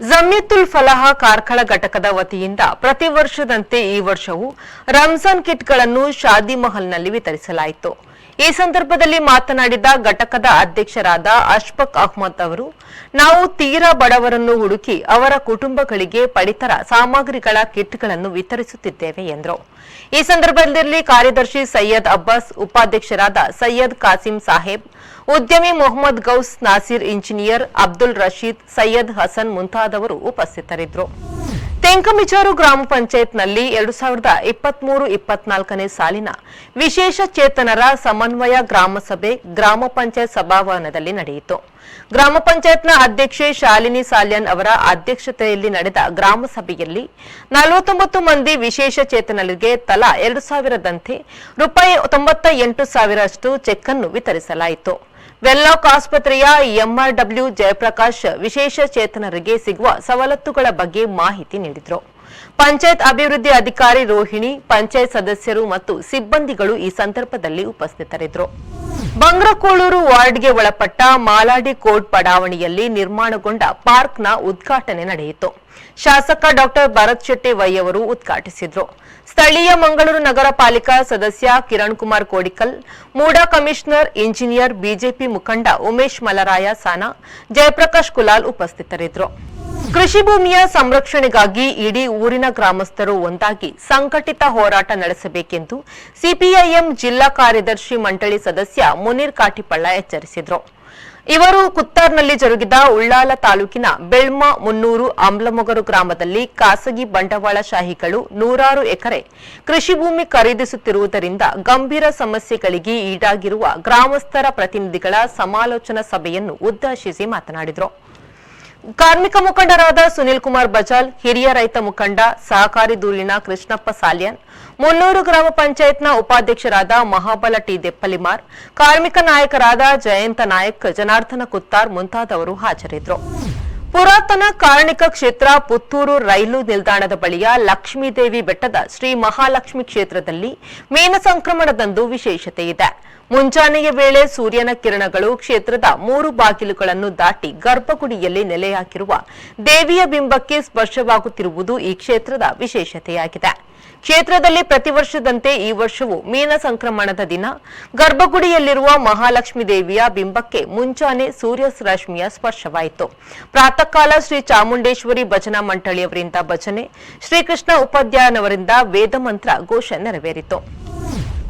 ಜಮಿಯತುಲ್ ಫಲಾಹ ಕಾರ್ಕಳ ಘಟಕದ ವತಿಯಿಂದ ಪ್ರತಿ ವರ್ಷದಂತೆ ಈ ವರ್ಷವೂ ರಂಜಾನ್ ಕಿಟ್ಗಳನ್ನು ಶಾದಿ ಮಹಲ್ನಲ್ಲಿ ವಿತರಿಸಲಾಯಿತು. ಈ ಸಂದರ್ಭದಲ್ಲಿ ಮಾತನಾಡಿದ ಘಟಕದ ಅಧ್ಯಕ್ಷರಾದ ಅಶ್ಫಕ್ ಅಹ್ಮದ್ ಅವರು, ನಾವು ತೀರಾ ಬಡವರನ್ನು ಹುಡುಕಿ ಅವರ ಕುಟುಂಬಗಳಿಗೆ ಪಡಿತರ ಸಾಮಗ್ರಿಗಳ ಕಿಟ್ಗಳನ್ನು ವಿತರಿಸುತ್ತಿದ್ದೇವೆ ಎಂದರು. ಈ ಸಂದರ್ಭದಲ್ಲಿ ಕಾರ್ಯದರ್ಶಿ ಸೈಯದ್ ಅಬ್ಬಾಸ್, ಉಪಾಧ್ಯಕ್ಷರಾದ ಸೈಯದ್ ಕಾಸಿಂ ಸಾಹೇಬ್, ಉದ್ಯಮಿ ಮೊಹಮ್ಮದ್ ಗೌಸ್ ನಾಸಿರ್ ಇಂಜಿನಿಯರ್ ಅಬ್ದುಲ್ ರಶೀದ್, ಸೈಯದ್ ಹಸನ್ ಮುಂತಾದವರು ಉಪಸ್ಥಿತರಿದ್ದರು. ತೆಂಕಮಿಚಾರು ಗ್ರಾಮ ಪಂಚಾಯತ್ನಲ್ಲಿ ಎರಡು ಸಾವಿರದ ಇಪ್ಪತ್ಮೂರು ಇಪ್ಪತ್ನಾಲ್ಕನೇ ಸಾಲಿನ ವಿಶೇಷ ಚೇತನರ ಸಮನ್ವಯ ಗ್ರಾಮ ಸಭೆ ಗ್ರಾಮ ಪಂಚಾಯತ್ ಸಭಾಭವನದಲ್ಲಿ ನಡೆಯಿತು. ಗ್ರಾಮ ಪಂಚಾಯತ್ನ ಅಧ್ಯಕ್ಷೆ ಶಾಲಿನಿ ಸಾಲ್ಯನ್ ಅವರ ಅಧ್ಯಕ್ಷತೆಯಲ್ಲಿ ನಡೆದ ಗ್ರಾಮ ಸಭೆಯಲ್ಲಿ ನಲವತ್ತೊಂಬತ್ತು ಮಂದಿ ವಿಶೇಷ ಚೇತನರಿಗೆ ತಲಾ ಎರಡು ಸಾವಿರದಂತೆ ರೂಪಾಯಿ ತೊಂಬತ್ತ ಎಂಟು ಸಾವಿರಷ್ಟು ಚೆಕ್ ಅನ್ನು ವಿತರಿಸಲಾಯಿತು. ವೆಲ್ಲಾಕ್ ಆಸ್ಪತ್ರೆಯ ಎಂಆರ್ಡಬ್ಲ್ಯೂ ಜಯಪ್ರಕಾಶ್ ವಿಶೇಷ ಚೇತನರಿಗೆ ಸಿಗುವ ಸವಲತ್ತುಗಳ ಬಗ್ಗೆ ಮಾಹಿತಿ ನೀಡಿದರು. ಪಂಚಾಯತ್ ಅಭಿವೃದ್ಧಿ ಅಧಿಕಾರಿ ರೋಹಿಣಿ, ಪಂಚಾಯತ್ ಸದಸ್ಯರು ಮತ್ತು ಸಿಬ್ಬಂದಿಗಳು ಈ ಸಂದರ್ಭದಲ್ಲಿ ಉಪಸ್ಥಿತರಿದ್ದರು ಬಂಗ್ರಕೋಳೂರು ವಾರ್ಡ್ಗೆ ಒಳಪಟ್ಟ ಮಾಲಾಡಿ ಕೋಟ್ ಬಡಾವಣೆಯಲ್ಲಿ ನಿರ್ಮಾಣಗೊಂಡ ಪಾರ್ಕ್ನ ಉದ್ಘಾಟನೆ ನಡೆಯಿತು. ಶಾಸಕ ಡಾಕ್ಟರ್ ಭರತ್ ಶೆಟ್ಟಿ ವೈ ಅವರು ಉದ್ಘಾಟಿಸಿದ್ರು. ಸ್ಥಳೀಯ ಮಂಗಳೂರು ನಗರ ಪಾಲಿಕಾ ಸದಸ್ಯ Kiran Kumar Kodikal, MUDA commissioner engineer BJP ಮುಖಂಡ ಉಮೇಶ್ ಮಲರಾಯ ಸಾನಾ, ಜಯಪ್ರಕಾಶ್ ಕುಲಾಲ್ ಉಪಸ್ಥಿತರಿದ್ದರು. ಕೃಷಿ ಭೂಮಿಯ ಸಂರಕ್ಷಣೆಗಾಗಿ ಇಡೀ ಊರಿನ ಗ್ರಾಮಸ್ಥರು ಒಂದಾಗಿ ಸಂಘಟಿತ ಹೋರಾಟ ನಡೆಸಬೇಕೆಂದು ಸಿಪಿಐಎಂ ಜಿಲ್ಲಾ ಕಾರ್ಯದರ್ಶಿ ಮಂಡಳಿ ಸದಸ್ಯ ಮುನೀರ್ ಕಾಟಿಪಳ್ಳ ಎಚ್ಚರಿಸಿದರು. ಇವರು ಕುತ್ತಾರ್ನಲ್ಲಿ ಜರುಗಿದ ಉಳ್ಳಾಲ ತಾಲೂಕಿನ ಬೆಳ್ಮ ಮುನ್ನೂರು ಆಮ್ಲಮೊಗರು ಗ್ರಾಮದಲ್ಲಿ ಖಾಸಗಿ ಬಂಡವಾಳಶಾಹಿಗಳು ನೂರಾರು ಎಕರೆ ಕೃಷಿ ಭೂಮಿ ಖರೀದಿಸುತ್ತಿರುವುದರಿಂದ ಗಂಭೀರ ಸಮಸ್ಯೆಗಳಿಗೆ ಈಡಾಗಿರುವ ಗ್ರಾಮಸ್ಥರ ಪ್ರತಿನಿಧಿಗಳ ಸಮಾಲೋಚನಾ ಸಭೆಯನ್ನು ಉದ್ದೇಶಿಸಿ ಮಾತನಾಡಿದರು. ಕಾರ್ಮಿಕ ಮುಖಂಡರಾದ ಸುನಿಲ್ ಕುಮಾರ್ ಬಜಾಲ್, ಹಿರಿಯ ರೈತ ಮುಖಂಡ ಸಹಕಾರಿ ದೂರಿನ ಕೃಷ್ಣಪ್ಪ ಸಾಲ್ಯನ್, ಮುನ್ನೂರು ಗ್ರಾಮ ಪಂಚಾಯತ್ನ ಉಪಾಧ್ಯಕ್ಷರಾದ ಮಹಾಬಲ ಟಿ ದೆಪ್ಪಲಿಮಾರ್, ಕಾರ್ಮಿಕ ನಾಯಕರಾದ ಜಯಂತ ನಾಯಕ್, ಜನಾರ್ದನ ಕುತ್ತಾರ್ ಮುಂತಾದವರು ಹಾಜರಿದ್ದರು. ಪುರಾತನ ಕಾರ್ಣಿಕ ಕ್ಷೇತ್ರ ಪುತ್ತೂರು ರೈಲು ನಿಲ್ದಾಣದ ಬಳಿಯ ಲಕ್ಷ್ಮೀದೇವಿ ಬೆಟ್ಟದ ಶ್ರೀ ಮಹಾಲಕ್ಷ್ಮಿ ಕ್ಷೇತ್ರದಲ್ಲಿ ಮೀನ ಸಂಕ್ರಮಣದಂದು ವಿಶೇಷತೆ ಇದೆ. ಮುಂಜಾನೆಯ ವೇಳೆ ಸೂರ್ಯನ ಕಿರಣಗಳು ಕ್ಷೇತ್ರದ ಮೂರು ಬಾಗಿಲುಗಳನ್ನು ದಾಟಿ ಗರ್ಭಗುಡಿಯಲ್ಲಿ ನೆಲೆಯಾಗಿರುವ ದೇವಿಯ ಬಿಂಬಕ್ಕೆ ಸ್ಪರ್ಶವಾಗುತ್ತಿರುವುದು ಈ ಕ್ಷೇತ್ರದ ವಿಶೇಷತೆಯಾಗಿದೆ. ಕ್ಷೇತ್ರದಲ್ಲಿ ಪ್ರತಿ ವರ್ಷದಂತೆ ಈ ವರ್ಷವೂ ಮೀನ ಸಂಕ್ರಮಣದ ದಿನ. ಗರ್ಭಗುಡಿಯಲ್ಲಿರುವ ಮಹಾಲಕ್ಷ್ಮೀ ದೇವಿಯ ಬಿಂಬಕ್ಕೆ ಮುಂಜಾನೆ ಸೂರ್ಯ ರಶ್ಮಿಯ ಸ್ಪರ್ಶವಾಯಿತು. ಪ್ರಾತಃ ಕಾಲ ಶ್ರೀ ಚಾಮುಂಡೇಶ್ವರಿ ಭಜನಾ ಮಂಡಳಿಯವರಿಂದ ಭಜನೆ, ಶ್ರೀಕೃಷ್ಣ ಉಪಾಧ್ಯಾಯನವರಿಂದ ವೇದ ಮಂತ್ರ ಘೋಷ ನೆರವೇರಿತು.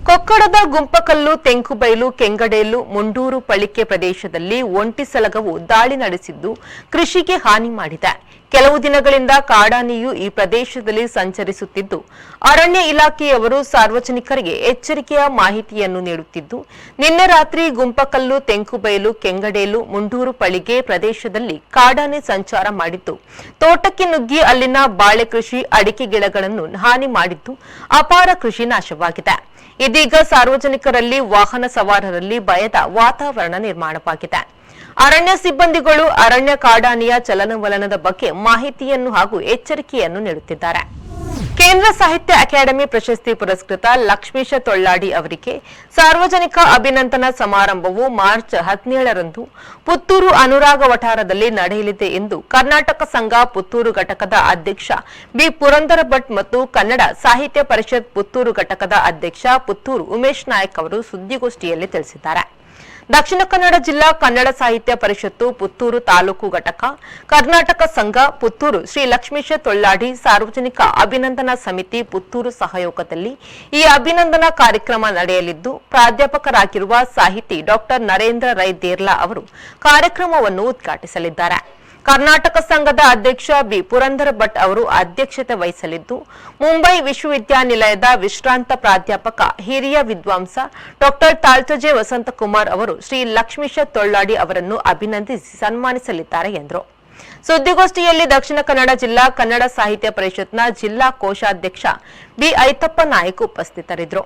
ಕೊಕ್ಕಡದ ಗುಂಪಕಲ್ಲು, ತೆಂಕುಬೈಲು, ಕೆಂಗಡೇಲು, ಮುಂಡೂರು ಪಳಿಕೆ ಪ್ರದೇಶದಲ್ಲಿ ಒಂಟಿ ಸಲಗವು ದಾಳಿ ನಡೆಸಿದ್ದು ಕೃಷಿಗೆ ಹಾನಿ ಮಾಡಿದೆ. ಕೆಲವು ದಿನಗಳಿಂದ ಕಾಡಾನೆಯು ಈ ಪ್ರದೇಶದಲ್ಲಿ ಸಂಚರಿಸುತ್ತಿದ್ದು, ಅರಣ್ಯ ಇಲಾಖೆಯವರು ಸಾರ್ವಜನಿಕರಿಗೆ ಎಚ್ಚರಿಕೆಯ ಮಾಹಿತಿಯನ್ನು ನೀಡುತ್ತಿದ್ದು, ನಿನ್ನೆ ರಾತ್ರಿ ಗುಂಪಕಲ್ಲು, ತೆಂಕುಬೈಲು, ಕೆಂಗಡೇಲು, ಮುಂಡೂರು ಪಳಿಗೆ ಪ್ರದೇಶದಲ್ಲಿ ಕಾಡಾನೆ ಸಂಚಾರ ಮಾಡಿದ್ದು, ತೋಟಕ್ಕೆ ನುಗ್ಗಿ ಅಲ್ಲಿನ ಬಾಳೆ ಕೃಷಿ, ಅಡಿಕೆ ಗಿಡಗಳನ್ನು ಹಾನಿ ಮಾಡಿದ್ದು ಅಪಾರ ಕೃಷಿ ನಾಶವಾಗಿದೆ. ಇದೀಗ ಸಾರ್ವಜನಿಕರಲ್ಲಿ ವಾಹನ ಸವಾರರಲ್ಲಿ ಭಯದ ವಾತಾವರಣ ನಿರ್ಮಾಣವಾಗಿದೆ. ಅರಣ್ಯ ಸಿಬ್ಬಂದಿಗಳು ಅರಣ್ಯ ಕಾಡಾನೆಯ ಚಲನವಲನದ ಬಗ್ಗೆ ಮಾಹಿತಿಯನ್ನು ಹಾಗೂ ಎಚ್ಚರಿಕೆಯನ್ನು ನೀಡುತ್ತಿದ್ದಾರೆ. ಕೇಂದ್ರ ಸಾಹಿತ್ಯ ಅಕಾಡೆಮಿ ಪ್ರಶಸ್ತಿ ಪುರಸ್ಕೃತ ಲಕ್ಷ್ಮೀಶ ತೊಳ್ಳಾಡಿ ಅವರಿಗೆ ಸಾರ್ವಜನಿಕ ಅಭಿನಂದನಾ ಸಮಾರಂಭವು ಮಾರ್ಚ್ ಹದಿನೇಳರಂದು ಪುತ್ತೂರು ಅನುರಾಗ ವಠಾರದಲ್ಲಿ ನಡೆಯಲಿದೆ ಎಂದು ಕರ್ನಾಟಕ ಸಂಘ ಪುತ್ತೂರು ಘಟಕದ ಅಧ್ಯಕ್ಷ ಬಿ ಪುರಂದರ ಭಟ್ ಮತ್ತು ಕನ್ನಡ ಸಾಹಿತ್ಯ ಪರಿಷತ್ ಪುತ್ತೂರು ಘಟಕದ ಅಧ್ಯಕ್ಷ ಪುತ್ತೂರು ಉಮೇಶ್ ನಾಯಕ್ ಅವರು ಸುದ್ದಿಗೋಷ್ಠಿಯಲ್ಲಿ ತಿಳಿಸಿದ್ದಾರೆ. ದಕ್ಷಿಣ ಕನ್ನಡ ಜಿಲ್ಲಾ ಕನ್ನಡ ಸಾಹಿತ್ಯ ಪರಿಷತ್ತು ಪುತ್ತೂರು ತಾಲೂಕು ಘಟಕ, ಕರ್ನಾಟಕ ಸಂಘ ಪುತ್ತೂರು ಶ್ರೀ ಲಕ್ಷ್ಮೀಶ ತೊಳ್ಳಾಡಿ ಸಾರ್ವಜನಿಕ ಅಭಿನಂದನಾ ಸಮಿತಿ ಪುತ್ತೂರು ಸಹಯೋಗದಲ್ಲಿ ಈ ಅಭಿನಂದನಾ ಕಾರ್ಯಕ್ರಮ ನಡೆಯಲಿದ್ದು, ಪ್ರಾಧ್ಯಾಪಕರಾಗಿರುವ ಸಾಹಿತಿ ಡಾಕ್ಟರ್ ನರೇಂದ್ರ ರೈ ದೇರ್ಲಾ ಅವರು ಕಾರ್ಯಕ್ರಮವನ್ನು ಉದ್ಘಾಟಿಸಲಿದ್ದಾರೆ. ಕರ್ನಾಟಕ ಸಂಘದ ಅಧ್ಯಕ್ಷ ಬಿ. ಪುರಂದರ ಭಟ್ ಅವರು ಅಧ್ಯಕ್ಷತೆ ವಹಿಸಲಿದ್ದು, ಮುಂಬೈ ವಿಶ್ವವಿದ್ಯಾನಿಲಯದ ವಿಶ್ರಾಂತ ಪ್ರಾಧ್ಯಾಪಕ, ಹಿರಿಯ ವಿದ್ವಾಂಸ ಡಾಕ್ಟರ್ ತಾಳ್ತಜೆ ವಸಂತಕುಮಾರ್ ಅವರು ಶ್ರೀ ಲಕ್ಷ್ಮೀಶ ತೊಳ್ಳಾಡಿ ಅವರನ್ನು ಅಭಿನಂದಿಸಿ ಸನ್ಮಾನಿಸಲಿದ್ದಾರೆ ಎಂದರು. ಸುದ್ದಿಗೋಷ್ಠಿಯಲ್ಲಿ ದಕ್ಷಿಣ ಕನ್ನಡ ಜಿಲ್ಲಾ ಕನ್ನಡ ಸಾಹಿತ್ಯ ಪರಿಷತ್ನ ಜಿಲ್ಲಾ ಕೋಶಾಧ್ಯಕ್ಷ ಬಿ. ಐತಪ್ಪ ನಾಯಕ್ ಉಪಸ್ಥಿತರಿದ್ದರು.